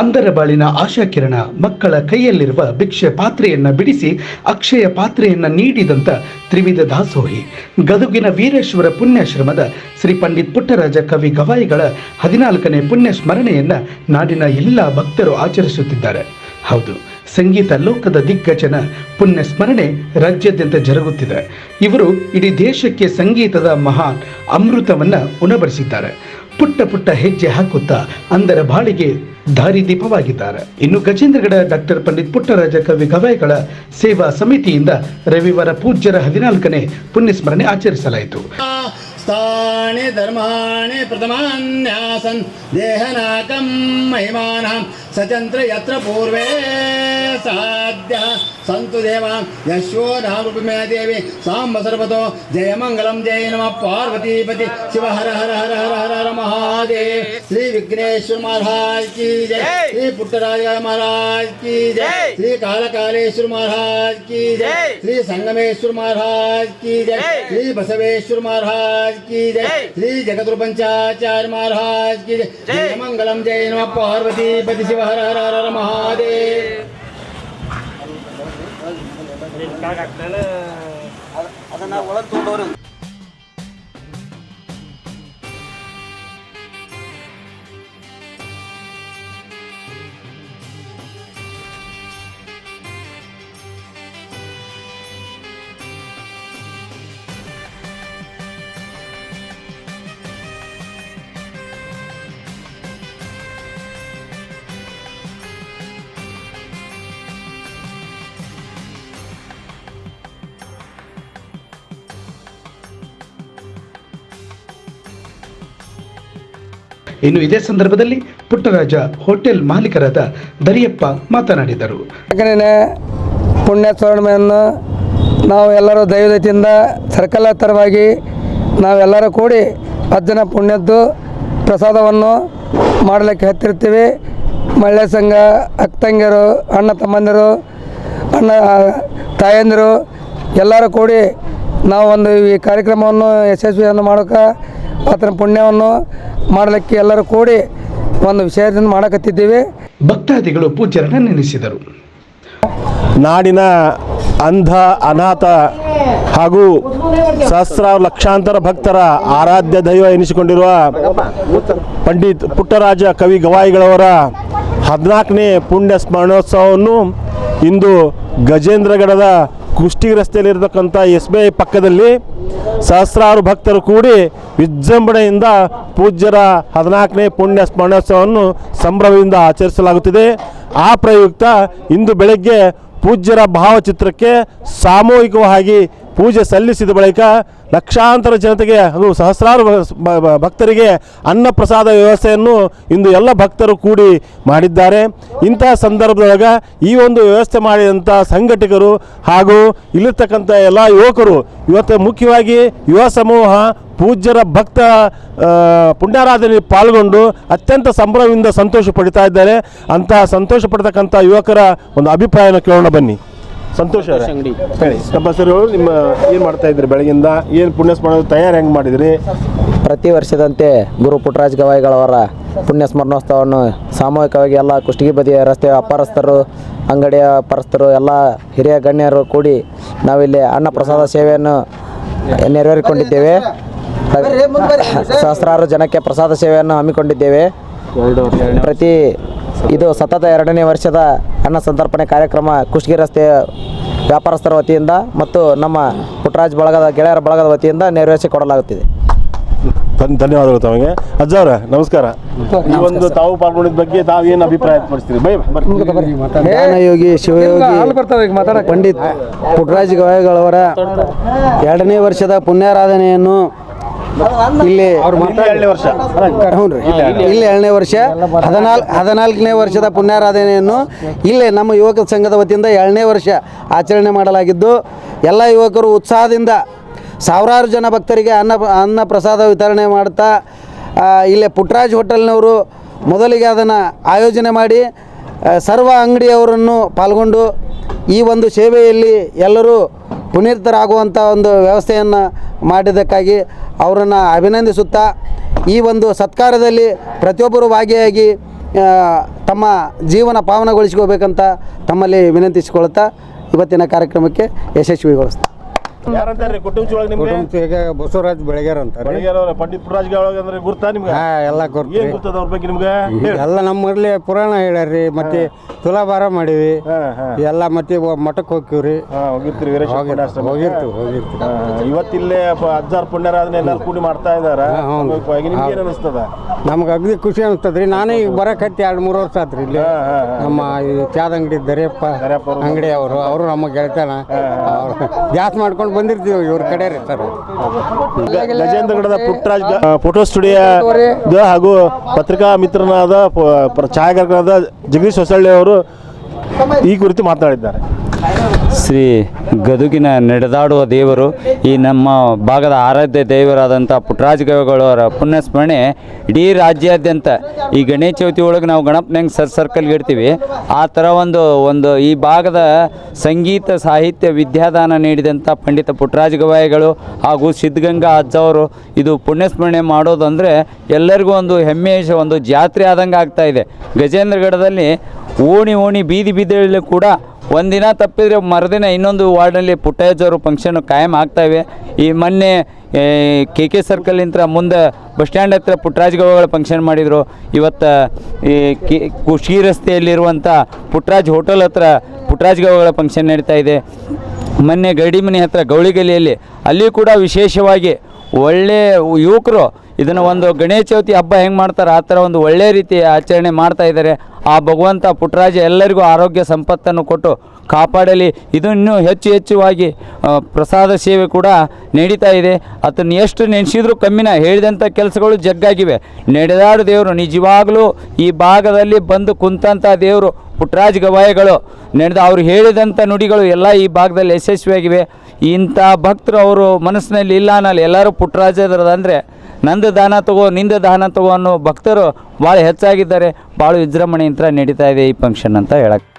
ಅಂಧರ ಬಾಳಿನ ಆಶಾಕಿರಣ ಮಕ್ಕಳ ಕೈಯಲ್ಲಿರುವ ಭಿಕ್ಷೆ ಪಾತ್ರೆಯನ್ನ ಬಿಡಿಸಿ ಅಕ್ಷಯ ಪಾತ್ರೆಯನ್ನ ನೀಡಿದಂತ ತ್ರಿವಿಧ ದಾಸೋಹಿ. ಗದುಗಿನ ವೀರೇಶ್ವರ ಪುಣ್ಯಾಶ್ರಮದ ಶ್ರೀ ಪಂಡಿತ್ ಪುಟ್ಟರಾಜ ಕವಿ ಗವಾಯಿಗಳ ಹದಿನಾಲ್ಕನೇ ಪುಣ್ಯ ಸ್ಮರಣೆಯನ್ನ ನಾಡಿನ ಎಲ್ಲ ಭಕ್ತರು ಆಚರಿಸುತ್ತಿದ್ದಾರೆ. ಹೌದು, ಸಂಗೀತ ಲೋಕದ ದಿಗ್ಗಜನ ಪುಣ್ಯ ಸ್ಮರಣೆ ರಾಜ್ಯಾದ್ಯಂತ ಜರುಗುತ್ತಿದೆ. ಇವರು ಇಡೀ ದೇಶಕ್ಕೆ ಸಂಗೀತದ ಮಹಾನ್ ಅಮೃತವನ್ನ ಉಣಬಡಿಸಿದ್ದಾರೆ. ಪುಟ್ಟ ಪುಟ್ಟ ಹೆಜ್ಜೆ ಹಾಕುತ್ತಾ ಅಂದರ ಬಾಳಿಗೆ ದಾರಿದೀಪವಾಗಿದ್ದಾರೆ. ಇನ್ನು ಗಜೇಂದ್ರಗಡ ಡಾಕ್ಟರ್ ಪಂಡಿತ್ ಪುಟ್ಟರಾಜ ಕವಿ ಗವಾಯಿಗಳ ಸೇವಾ ಸಮಿತಿಯಿಂದ ರವಿವಾರ ಪೂಜ್ಯರ ಹದಿನಾಲ್ಕನೇ ಪುಣ್ಯಸ್ಮರಣೆ ಆಚರಿಸಲಾಯಿತು. ಸ್ಥಾನೆ ಧರ್ಮಾಣೇ ಪ್ರಥಮಾನ್ಯಾಸನ್ ದೇಹನಾಕಂ ಮಹಿಮಾನಂ सचन्द्र यत्र पूर्वे साध्यः सन्तु देवा यशो नामरूपमे देवी साम्ब सर्वतो जयमङ्गलं जय नमः पार्वतीपति शिव हर हर हर हर हर हर महादेव। श्री विघ्नेश्वर महाराज की जय। श्री पुट्टराज महाराज की जय। श्री कालकालेश्वर महाराज की जय। श्री संगमेश्वर महाराज की जय। श्री बसवेश्वर महाराज की जय। श्री पंचाचार्य महाराज की जय। जय। मंगलम जय नमः पार्वती पति ஹர ஹர ஹர மகாதேவ். அதனால் உலகத்தோடு ಇನ್ನು ಇದೇ ಸಂದರ್ಭದಲ್ಲಿ ಪುಟ್ಟರಾಜ ಹೋಟೆಲ್ ಮಾಲೀಕರಾದ ದರಿಯಪ್ಪ ಮಾತನಾಡಿದರು. ಯಾಕಂದರೆ ಪುಣ್ಯಸ್ಮರಣೆಯನ್ನು ನಾವು ಎಲ್ಲರೂ ದೈವದತಿಯಿಂದ ಸರ್ಕಲತರವಾಗಿ ನಾವೆಲ್ಲರೂ ಕೂಡಿ ಹತ್ತು ಜನ ಪುಣ್ಯದ್ದು ಪ್ರಸಾದವನ್ನು ಮಾಡಲಿಕ್ಕೆ ಹತ್ತಿರ್ತೀವಿ ಮಹಿಳೆ ಸಂಘ ಅಕ್ಕಂಗಿಯರು ಅಣ್ಣ ತಮ್ಮಂದಿರು, ಅಣ್ಣ ತಾಯಂದಿರು ಎಲ್ಲರೂ ಕೂಡಿ ನಾವು ಒಂದು ಈ ಕಾರ್ಯಕ್ರಮವನ್ನು ಯಶಸ್ವಿಯನ್ನು ಮಾಡೋಕೆ ಆತನ ಪುಣ್ಯವನ್ನು ಮಾಡಲಿಕ್ಕೆ ಎಲ್ಲರೂ ಕೂಡಿ ಒಂದು ವಿಷಯದಿಂದ ಮಾಡಕತ್ತಿದ್ದೇವೆ. ಭಕ್ತಾದಿಗಳು ಪೂಜ್ಯರನ್ನು ನೆನೆಸಿದರು. ನಾಡಿನ ಅಂಧ ಅನಾಥ ಹಾಗೂ ಸಹಸ್ರಾರು ಲಕ್ಷಾಂತರ ಭಕ್ತರ ಆರಾಧ್ಯ ದೈವ ಎನಿಸಿಕೊಂಡಿರುವ ಪಂಡಿತ್ ಪುಟ್ಟರಾಜ ಕವಿ ಗವಾಯಿಗಳವರ ಹದಿನಾಲ್ಕನೇ ಪುಣ್ಯ ಸ್ಮರಣೋತ್ಸವವನ್ನು ಇಂದು ಗಜೇಂದ್ರಗಡದ ಕುಷ್ಟಿ ರಸ್ತೆಯಲ್ಲಿರತಕ್ಕಂಥ ಎಸ್ ಬಿ ಐ ಪಕ್ಕದಲ್ಲಿ ಸಹಸ್ರಾರು ಭಕ್ತರು ಕೂಡಿ ವಿಜೃಂಭಣೆಯಿಂದ ಪೂಜ್ಯರ ಹದಿನಾಲ್ಕನೇ ಪುಣ್ಯ ಸ್ಮರಣೋತ್ಸವವನ್ನು ಸಂಭ್ರಮದಿಂದ ಆಚರಿಸಲಾಗುತ್ತಿದೆ. ಆ ಪ್ರಯುಕ್ತ ಇಂದು ಬೆಳಗ್ಗೆ ಪೂಜ್ಯರ ಭಾವಚಿತ್ರಕ್ಕೆ ಸಾಮೂಹಿಕವಾಗಿ ಪೂಜೆ ಸಲ್ಲಿಸಿದ ಬಳಿಕ ಲಕ್ಷಾಂತರ ಜನತೆಗೆ ಹಾಗೂ ಸಹಸ್ರಾರು ಭಕ್ತರಿಗೆ ಅನ್ನ ಪ್ರಸಾದ ವ್ಯವಸ್ಥೆಯನ್ನು ಇಂದು ಎಲ್ಲ ಭಕ್ತರು ಕೂಡಿ ಮಾಡಿದ್ದಾರೆ. ಇಂತಹ ಸಂದರ್ಭದೊಳಗೆ ಈ ಒಂದು ವ್ಯವಸ್ಥೆ ಮಾಡಿದಂಥ ಸಂಘಟಕರು ಹಾಗೂ ಇಲ್ಲಿರ್ತಕ್ಕಂಥ ಎಲ್ಲ ಯುವಕರು, ಇವತ್ತು ಮುಖ್ಯವಾಗಿ ಯುವ ಸಮೂಹ, ಪೂಜ್ಯರ ಭಕ್ತ ಪುಣ್ಯಾರಾಧನೆ ಪಾಲ್ಗೊಂಡು ಅತ್ಯಂತ ಸಂಭ್ರಮದಿಂದ ಸಂತೋಷ ಪಡಿತಾ ಇದ್ದಾರೆ. ಅಂತಹ ಸಂತೋಷ ಪಡ್ತಕ್ಕಂಥ ಯುವಕರ ಒಂದು ಅಭಿಪ್ರಾಯನ ಕೇಳೋಣ ಬನ್ನಿ. ಸಂತೋಷ ಅವರೇ. ಹೇಳಿ. ನಮ್ಮ ಹೆಸರು ನಿಮ್ಮ ಏನು ಮಾಡ್ತಾ ಇದ್ರಿ ಬೆಳಗಿಂದ? ಏನು ಪುಣ್ಯ ಸ್ಮರಣ ತಯಾರಿ ಹೆಂಗೆ ಮಾಡಿದ್ರಿ? ಪ್ರತಿ ವರ್ಷದಂತೆ ಗುರು ಪುಟ್ರಾಜ್ ಗವಾಯಿಗಳವರ ಪುಣ್ಯ ಸ್ಮರಣೋತ್ಸವವನ್ನು ಸಾಮೂಹಿಕವಾಗಿ ಎಲ್ಲ ಕುಷ್ಟಗಿ ಬದಿಯ ರಸ್ತೆ ಅಪಾರಸ್ಥರು ಅಂಗಡಿಯ ಪರಸ್ಥರು ಎಲ್ಲ ಹಿರಿಯ ಗಣ್ಯರು ಕೂಡಿ ನಾವಿಲ್ಲಿ ಅನ್ನ ಪ್ರಸಾದ ಸೇವೆಯನ್ನು ನೆರವೇರಿಕೊಂಡಿದ್ದೇವೆ. ಸಹಸ್ರಾರು ಜನಕ್ಕೆ ಪ್ರಸಾದ ಸೇವೆಯನ್ನು ಹಮ್ಮಿಕೊಂಡಿದ್ದೇವೆ. ಪ್ರತಿ ಇದು ಸತತ ಎರಡನೇ ವರ್ಷದ ಅನ್ನ ಸಂತರ್ಪಣೆ ಕಾರ್ಯಕ್ರಮ ಕುಷ್ಟಗಿ ರಸ್ತೆಯ ವ್ಯಾಪಾರಸ್ಥರ ವತಿಯಿಂದ ಮತ್ತು ನಮ್ಮ ಪುಟ್ಟರಾಜ್ ಬಳಗದ ಗೆಳೆಯರ ಬಳಗದ ವತಿಯಿಂದ ನೆರವೇರಿಸಿ ಕೊಡಲಾಗುತ್ತಿದೆ. ಧನ್ಯವಾದಗಳು ತಮಗೆ. ಅಜ್ಜ ಅವರ ನಮಸ್ಕಾರ. ಈ ಒಂದು ತಾವು ಪಾಲ್ಗೊಂಡಿದ್ದ ಬಗ್ಗೆ ತಾವು ಏನು ಅಭಿಪ್ರಾಯ ವ್ಯಕ್ತಪಡಿಸ್ತೀರಿ ಬೈ. ಜ್ಞಾನಯೋಗಿ ಶಿವಯೋಗಿ ಪಂಡಿತ್ ಪುಟ್ಟರಾಜ್ ಗವಾಯಿಗಳವರ ಎರಡನೇ ವರ್ಷದ ಪುಣ್ಯಾರಾಧನೆಯನ್ನು ಇಲ್ಲಿ ವರ್ಷ. ಹ್ಞೂ ಇಲ್ಲಿ ಎರಡನೇ ವರ್ಷ. ಹದಿನಾಲ್ಕು ಹದಿನಾಲ್ಕನೇ ವರ್ಷದ ಪುಣ್ಯಾರಾಧನೆಯನ್ನು ಇಲ್ಲೇ ನಮ್ಮ ಯುವಕ ಸಂಘದ ವತಿಯಿಂದ ಎರಡನೇ ವರ್ಷ ಆಚರಣೆ ಮಾಡಲಾಗಿದ್ದು ಎಲ್ಲ ಯುವಕರು ಉತ್ಸಾಹದಿಂದ ಸಾವಿರಾರು ಜನ ಭಕ್ತರಿಗೆ ಅನ್ನ ಅನ್ನ ಪ್ರಸಾದ ವಿತರಣೆ ಮಾಡ್ತಾ ಇಲ್ಲೇ ಪುಟ್ಟರಾಜ್ ಹೋಟೆಲ್ನವರು ಮೊದಲಿಗೆ ಅದನ್ನು ಆಯೋಜನೆ ಮಾಡಿ ಸರ್ವ ಅಂಗಡಿಯವರನ್ನು ಪಾಲ್ಗೊಂಡು ಈ ಒಂದು ಸೇವೆಯಲ್ಲಿ ಎಲ್ಲರೂ ಪುನೀತರಾಗುವಂಥ ಒಂದು ವ್ಯವಸ್ಥೆಯನ್ನು ಮಾಡಿದ್ದಕ್ಕಾಗಿ ಅವರನ್ನು ಅಭಿನಂದಿಸುತ್ತಾ ಈ ಒಂದು ಸತ್ಕಾರದಲ್ಲಿ ಪ್ರತಿಯೊಬ್ಬರು ಭಾಗಿಯಾಗಿ ತಮ್ಮ ಜೀವನ ಪಾವನಗೊಳಿಸ್ಕೋಬೇಕಂತ ತಮ್ಮಲ್ಲಿ ವಿನಂತಿಸಿಕೊಳ್ತಾ ಇವತ್ತಿನ ಕಾರ್ಯಕ್ರಮಕ್ಕೆ ಯಶಸ್ವಿಗೊಳಿಸ್ತಾರೆ ಯಾರಂತಾರ್ರಿ? ಕುಟುಂಬ ಒಳಗೆ ನಿಮ್ಗೆ? ಈಗ ಬಸವರಾಜ್ ಬೆಳಗ್ಯಾರ ಅಂತಾರೆ ಪಂಡಿತ್ ಒಳಗೆ ಅಂದ್ರೆ ಗುರ್ತಾ ನಿಮ್ಗೆ? ಹಾ ಎಲ್ಲ ಏನ್ ಅವ್ರ ಬಗ್ಗೆ ನಿಮ್ಗೆ? ಎಲ್ಲ ನಮ್ಮಲ್ಲಿ ಪುರಾಣ ಹೇಳ್ಯಾರ್ರಿ ಮತ್ತೆ ತುಲಾಭಾರ ಮಾಡಿವಿ. ಎಲ್ಲ ಮತ್ತೆ ಮಠಕ್ ಮಠಕ್ಕೆ ಹೋಗ್ತೀವ್ರಿ ಹೋಗಿರ್ತೀರಿ? ಹೋಗಿರ್ತೀವಿ ಹೋಗಿರ್ತೀವಿ. ಇವತ್ತಿಲ್ಲೇ ಅಜ್ಜಾರ್ ಪುಣ್ಯರಾಧನೆ ಎಲ್ಲರೂ ಕೂಡಿ ಮಾಡ್ತಾ ಇದಾರ. ನಿಮ್ಗೆ ಏನ್ ಅನಿಸ್ತದ? ನಮ್ಗೆ ಅಗ್ದಿ ಖುಷಿ ಅನಿಸ್ತದ್ರಿ. ನಾನೇ ಈಗ ಬರಕತ್ತಿ ಎರಡು ಮೂರು ವರ್ಷ ಆತ್ರಿ ಇಲ್ಲಿ. ನಮ್ಮ ಚಾದ ಅಂಗಡಿ ದರಿಯಪ್ಪ ದರ್ಯಪ್ಪ ಅಂಗಡಿ ಅವರು. ಅವರು ನಮ್ಮ ಗೆಳತನ ಅವ್ರು ಜಾಸ್ತಿ ಮಾಡ್ಕೊಂಡು ಬಂದಿರ್ತೀವಿ ಇವ್ರ ಕಡೆ ರೀ ಸರ್. ಗ- ಗಜೇಂದ್ರಗಡದ ಪುಟ್ಟರಾಜ್ ಫೋಟೋ ಸ್ಟುಡಿಯೋ ಹಾಗೂ ಪತ್ರಿಕಾ ಮಿತ್ರನಾದ ಛಾಯಾಗ್ರಾಹಕರಾದ ಜಗದೀಶ್ ಹೊಸಳ್ಳಿ ಅವರು ಈ ಕುರಿತು ಮಾತನಾಡಿದ್ದಾರೆ. ಶ್ರೀ ಗದುಗಿನ ನಡೆದಾಡುವ ದೇವರು ಈ ನಮ್ಮ ಭಾಗದ ಆರಾಧ್ಯ ದೇವರಾದಂಥ ಪುಟ್ಟರಾಜ ಗವಿಗಳವರ ಪುಣ್ಯಸ್ಮರಣೆ ಇಡೀ ರಾಜ್ಯಾದ್ಯಂತ. ಈ ಗಣೇಶ ಚೌತಿ ಒಳಗೆ ನಾವು ಗಣಪನ ಹೆಂಗೆ ಸರ್ ಸರ್ಕಲ್ಗೆ ಇಡ್ತೀವಿ ಆ ಥರ ಒಂದು ಒಂದು ಈ ಭಾಗದ ಸಂಗೀತ, ಸಾಹಿತ್ಯ, ವಿದ್ಯಾದಾನ ನೀಡಿದಂಥ ಪಂಡಿತ ಪುಟ್ಟರಾಜ ಗವಾಯಿಗಳು ಹಾಗೂ ಸಿದ್ಧಗಂಗಾ ಅಜ್ಜವರು ಇದು ಪುಣ್ಯಸ್ಮರಣೆ ಮಾಡೋದಂದರೆ ಎಲ್ಲರಿಗೂ ಒಂದು ಹೆಮ್ಮೆಯ ಒಂದು ಜಾತ್ರೆ ಆದಂಗೆ ಆಗ್ತಾ ಇದೆ. ಗಜೇಂದ್ರಗಢದಲ್ಲಿ ಓಣಿ ಓಣಿ ಬೀದಿ ಬೀದಿಯಲ್ಲಿ ಕೂಡ ಒಂದಿನ ತಪ್ಪಿದರೆ ಮರುದಿನ ಇನ್ನೊಂದು ವಾರ್ಡಲ್ಲಿ ಪುಟ್ಟಯ್ಯಜವರು ಫಂಕ್ಷನ್ ಕಾಯಂ ಆಗ್ತಾಯಿವೆ ಈ ಮೊನ್ನೆ ಕೆ ಕೆ ಸರ್ಕಲಿಂದ ಮುಂದೆ ಬಸ್ ಸ್ಟ್ಯಾಂಡ್ ಹತ್ರ ಪುಟ್ಟರಾಜ್ ಗೌಡಗಳ ಫಂಕ್ಷನ್ ಮಾಡಿದರು. ಇವತ್ತು, ಈ, ಕೆ ಖುಷಿ ರಸ್ತೆಯಲ್ಲಿರುವಂಥ ಪುಟ್ಟರಾಜ್ ಹೋಟೆಲ್ ಹತ್ರ ಪುಟ್ಟರಾಜ್ ಗೌಡಗಳ ಫಂಕ್ಷನ್ ನಡೀತಾ ಇದೆ. ಮೊನ್ನೆ ಗಡಿ ಮನೆ ಹತ್ರ ಗೌಳಿಗಲಿಯಲ್ಲಿ ಅಲ್ಲಿ ಕೂಡ ವಿಶೇಷವಾಗಿ ಒಳ್ಳೆ ಯುವಕರು ಇದನ್ನು ಒಂದು ಗಣೇಶ ಚೌತಿ ಹಬ್ಬ ಹೆಂಗೆ ಮಾಡ್ತಾರೆ? ಆ ಥರ ಒಂದು ಒಳ್ಳೆಯ ರೀತಿ ಆಚರಣೆ ಮಾಡ್ತಾ ಇದ್ದಾರೆ. ಆ ಭಗವಂತ ಪುಟ್ಟರಾಜ ಎಲ್ಲರಿಗೂ ಆರೋಗ್ಯ ಸಂಪತ್ತನ್ನು ಕೊಟ್ಟು ಕಾಪಾಡಲಿ. ಇದು ಹೆಚ್ಚು ಹೆಚ್ಚುವಾಗಿ ಪ್ರಸಾದ ಸೇವೆ ಕೂಡ ನಡೀತಾ ಇದೆ. ಅದನ್ನು ಎಷ್ಟು ನೆನೆಸಿದ್ರು ಕಮ್ಮಿನ ಹೇಳಿದಂಥ ಕೆಲಸಗಳು ಜಗ್ಗಾಗಿವೆ. ನಡೆದಾಡು ದೇವರು, ನಿಜವಾಗಲೂ ಈ ಭಾಗದಲ್ಲಿ ಬಂದು ಕುಂತಂಥ ದೇವರು ಪುಟ್ಟರಾಜ ಗವಾಯಿಗಳು. ನಡೆದ ಅವ್ರು ಹೇಳಿದಂಥ ನುಡಿಗಳು ಎಲ್ಲ ಈ ಭಾಗದಲ್ಲಿ ಯಶಸ್ವಿಯಾಗಿವೆ. ಇಂಥ ಭಕ್ತರು ಅವರು ಮನಸ್ಸಿನಲ್ಲಿ ಇಲ್ಲ ಅನ್ನಲ್ಲ. ಎಲ್ಲರೂ ಪುಟ್ಟರಾಜದ್ರದಂದರೆ ನಂದು ದಾನ ತಗೋ, ನಿಂದು ದಾನ ತಗೋ ಅನ್ನೋ ಭಕ್ತರು ಭಾಳ ಹೆಚ್ಚಾಗಿದ್ದಾರೆ. ಭಾಳ ವಿಜೃಂಭಣೆಯಿಂದ ನಡೀತಾ ಇದೆ ಈ ಫಂಕ್ಷನ್ ಅಂತ ಹೇಳಕ್ಕೆ